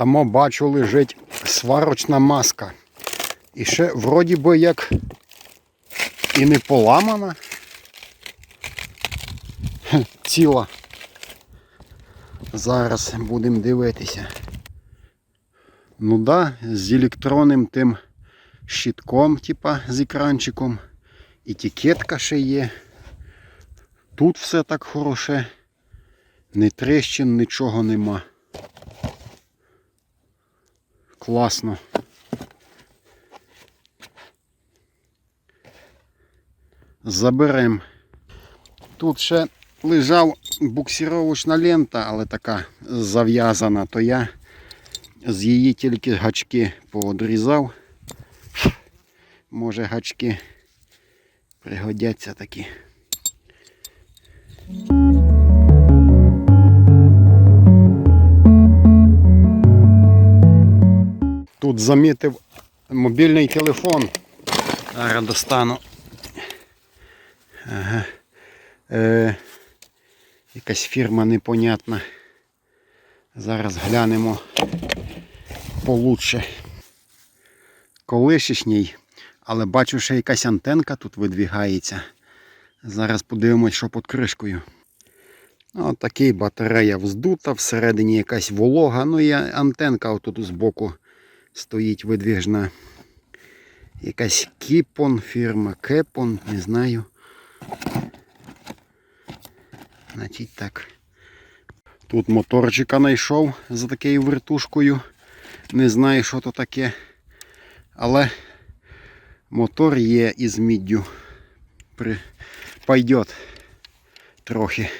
Там бачу лежить сварочна маска. І ще вроді би як і не поламана. Ціла. Зараз будемо дивитися. Ну да, з електронним тим щитком, типа з екранчиком. Етикетка ще є. Тут все так хороше. Ні тріщин, нічого нема. Класно. Заберем. Тут ще лежав буксировочна лента, але така зав'язана, то я з її тільки гачки поодрізав. Може гачки пригодяться такі. Замітив мобільний телефон. Зараз достану. Ага. Е, якась фірма непонятна. Зараз глянемо получше. Колишечній, але бачу, що якась антенка тут видвігається. Зараз подивимось, що під кришкою. Ось такий батарея вздута, всередині якась волога. Ну і антенка отут збоку стоїть видвіжна. Якась Кіпон, фірма Кепон, не знаю. Значить так. Тут моторчика знайшов за такою вертушкою. Не знаю, що то таке. Але мотор є із міддю. При... Пойдет трохи.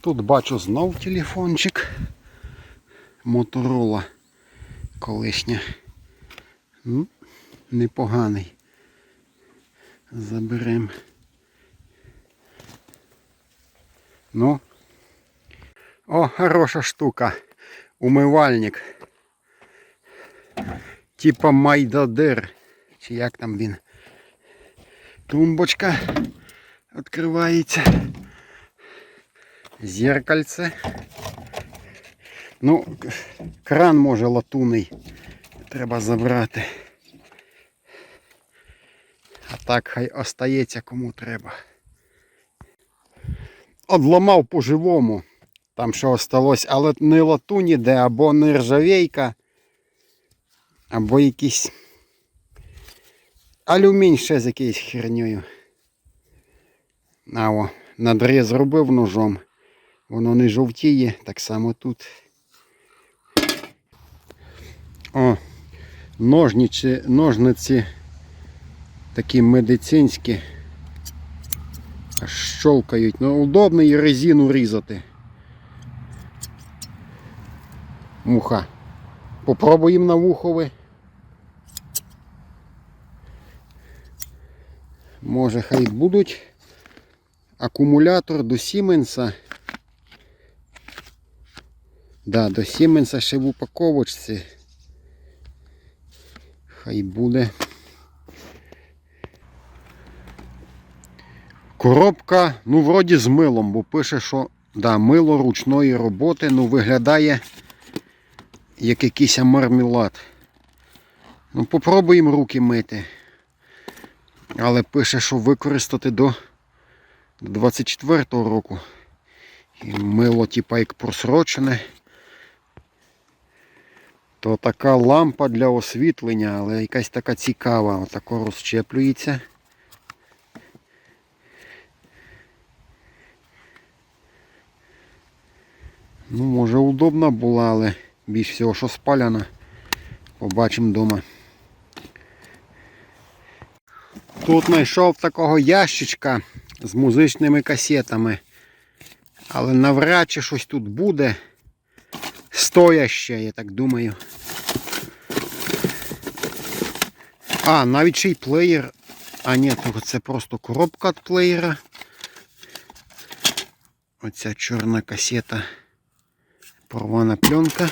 Тут бачу знов телефончик. Моторола колишня. Ну, непоганий. Заберем. Ну. О, хороша штука. Умивальник. Типа Майдадер. Чи як там він? Тумбочка відкривається. Зеркальце. Ну, кран може латунний. Треба забрати. А так хай остається кому треба. Одламав по-живому. Там що осталось, але не латунь іде, або нержавейка, або якийсь алюмінь ще з якоюсь хернею. А о, надріз зробив ножом. Воно не жовтіє, так само тут. О, ножниці, ножниці такі медицинські. Аж щолкають. Ну, удобно і резину різати. Муха. Попробуємо на вухове. Може хай будуть. Акумулятор до Сіменса. Да, до Сіменса ще в упаковочці. Хай буде. Коробка, ну, вроді з милом, бо пише, що да, мило ручної роботи, ну виглядає як якийсь мармелад. Ну, попробуємо руки мити. Але пише, що використати до 24-го року. І мило, типа, як просрочене. То така лампа для освітлення, але якась така цікава, отако розщеплюється. Ну, може удобна була, але більш всього, що спаляна. Побачимо вдома. Тут знайшов такого ящичка з музичними касетами. Але навряд чи щось тут буде. Стояще, я так думаю. А, навіть ще й плеєр. А ні, це просто коробка від плеєра. Оця чорна касета. Порвана пленка.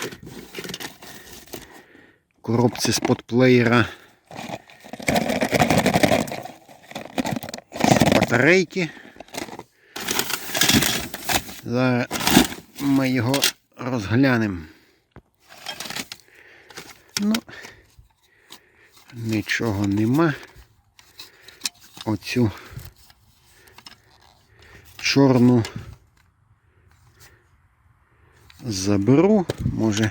Коробці з-под плеєра. Батарейки. Зараз ми його розглянемо. Ну, нічого нема. Оцю чорну заберу, може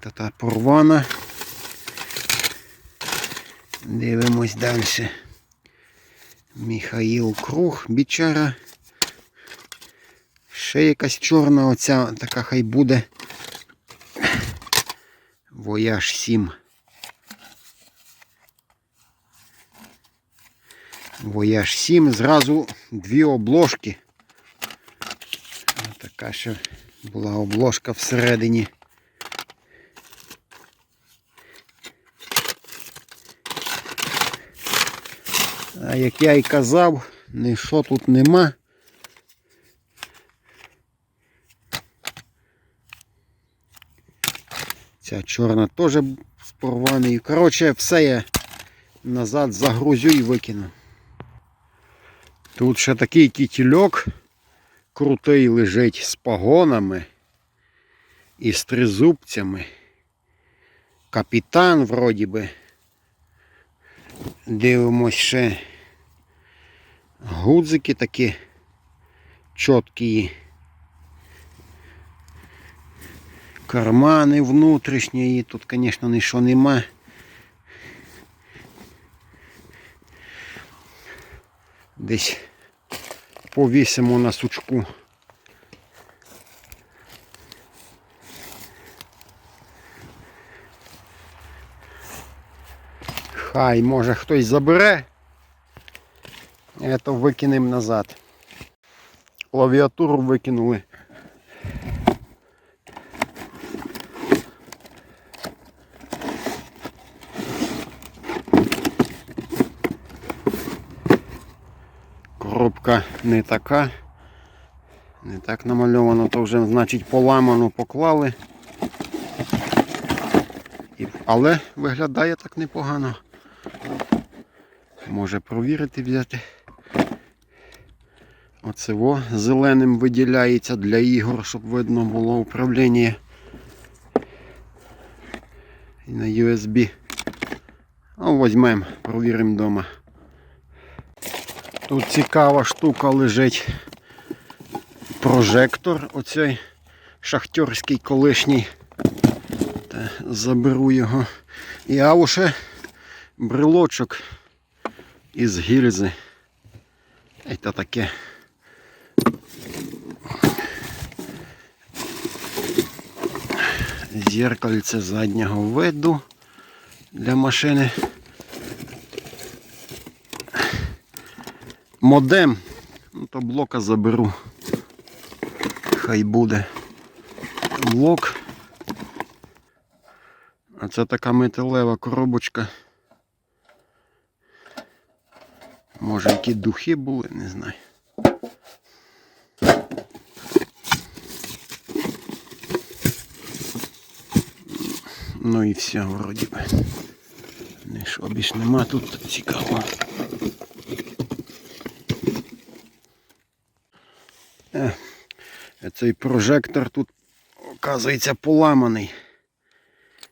та та порвана. Дивимось далі. Михаїл Круг, бічара. Ще якась чорна оця така хай буде. Вояж 7. Вояж 7. Зразу дві обложки. Така ще була обложка всередині. А як я і казав, нічого тут нема. Ця чорна теж з порваною. Коротше, все я назад загрузю і викину. Тут ще такий кітільок крутий лежить з погонами і з тризубцями. Капітан вроді би. Дивимось ще гудзики такі чіткі. Кармани внутрішні, тут, звісно, нічого нема. Десь повісимо на сучку. Хай, може хтось забере. Это викинемо назад. Клавіатуру викинули. Коробка не така. Не так намальовано, то вже значить поламану поклали. Але виглядає так непогано. Може провірити взяти. Оце во зеленим виділяється для ігор, щоб видно було управління. І на USB. А візьмемо, провіримо вдома. Тут цікава штука лежить. Прожектор оцей шахтерський колишній. Та заберу його. І а уже брелочок із гільзи. Це таке. Зеркальце заднього виду для машини. Модем. Ну, то блока заберу. Хай буде блок. А це така металева коробочка. Може які духи були, не знаю. Ну і все, вроді би. Нічого більш нема тут цікаво. Цей прожектор тут, оказується, поламаний.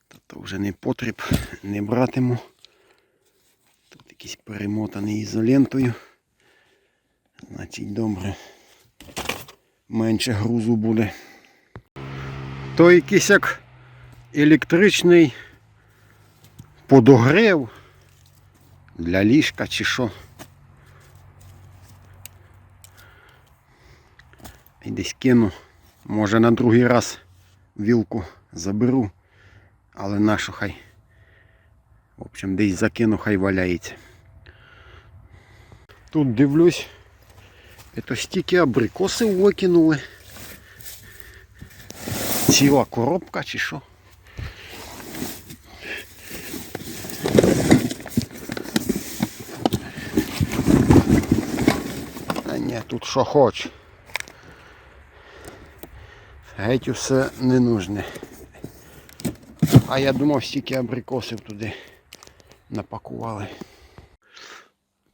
Та то вже не потріб, не братиму. Тут якийсь перемотаний ізолентою. Значить добре. Менше грузу буде. То якийсь як електричний подогрев для ліжка чи що. Десь кину. Може на другий раз вілку заберу, але нашу хай. В общем, десь закину, хай валяється. Тут дивлюсь, це стільки абрикоси викинули. Ціла коробка чи що. А ні, тут що хоч. Геть усе не нужне. А я думав, стільки абрикосів туди напакували.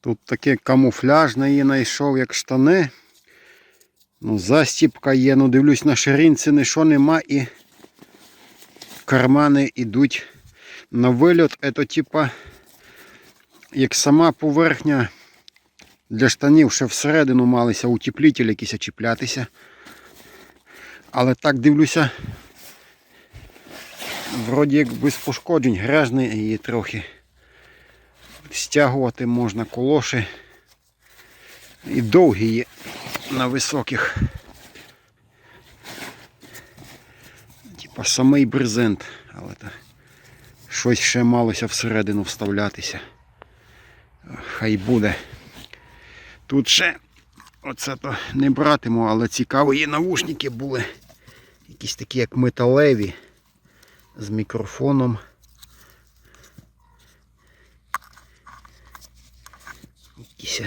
Тут таке камуфляжне її знайшов, як штани. Ну, застіпка є, ну дивлюсь на ширинці, нічого нема і кармани йдуть на вильот. Це типа як сама поверхня для штанів ще всередину малися утеплітель якісь чіплятися. Але так дивлюся, вроді як без пошкоджень, грязний її трохи. Стягувати можна колоші. І довгі є на високих. Типа самий брезент, але та щось ще малося всередину вставлятися. Хай буде. Тут ще оце то не братиму, але цікаво, є навушники були. Якісь такі як металеві з мікрофоном. Якісь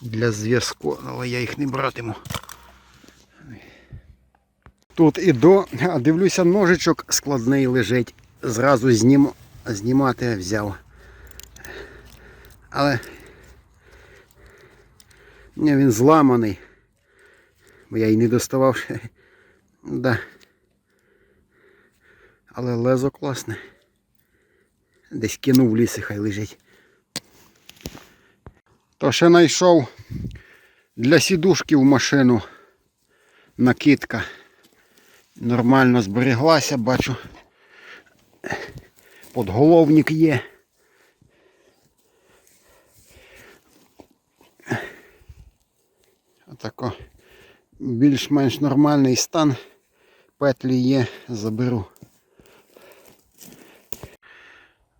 для зв'язку, але я їх не братиму. Тут і до, дивлюся, ножичок складний лежить. Зразу знім, знімати взяв. Але ні, він зламаний. Бо я й не доставав. Да. Але лезо класне. Десь кинув в ліс і хай лежить. То ще знайшов для сідушки в машину накидка. Нормально збереглася, бачу. Подголовник є. Отако більш-менш нормальний стан. Петлі є, заберу.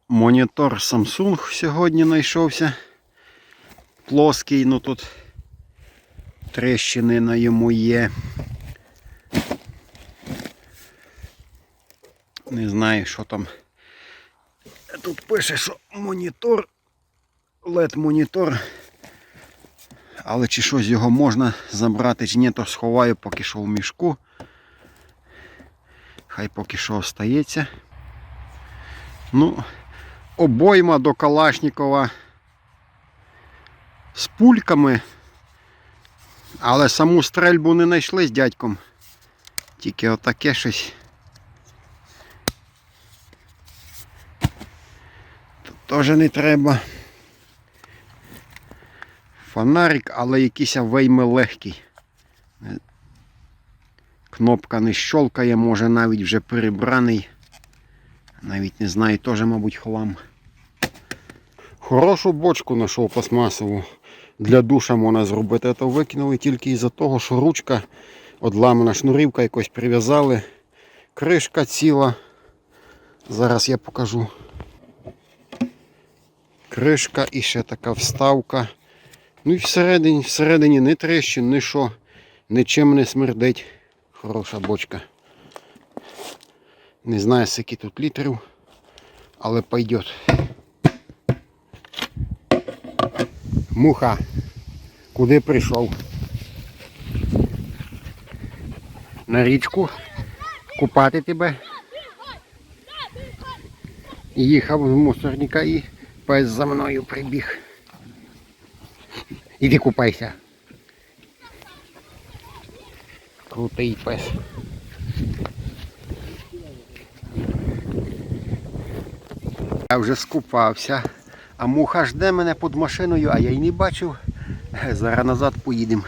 Монітор Samsung сьогодні знайшовся. Плоский, ну тут тріщини на йому є. Не знаю, що там. Тут пише, що монітор, LED монітор. Але чи щось його можна забрати, чи ні, то сховаю поки що в мішку. Хай поки що остається. Ну, обойма до Калашникова з пульками. Але саму стрельбу не знайшли з дядьком. Тільки отаке щось. Тут теж не треба. Фонарик, але якийсь вельми легкий. Кнопка не щолкає, може навіть вже перебраний. Навіть не знаю, теж, мабуть, хлам. Хорошу бочку знайшов пластмасову. Для душа можна зробити. То викинули тільки із-за того, що ручка одламана шнурівка якось прив'язали. Кришка ціла. Зараз я покажу. Кришка і ще така вставка. Ну і всередині, всередині не тріщин, ні що, нічим не смердить. Хороша бочка. Не знаю, скільки тут літрів, але пойдет. Муха, куди прийшов? На річку купати тебе. Їхав з мусорника і пес за мною прибіг. Іди купайся. Крутий пес. Я вже скупався, а муха жде мене під машиною, а я й не бачив. Зараз назад поїдемо.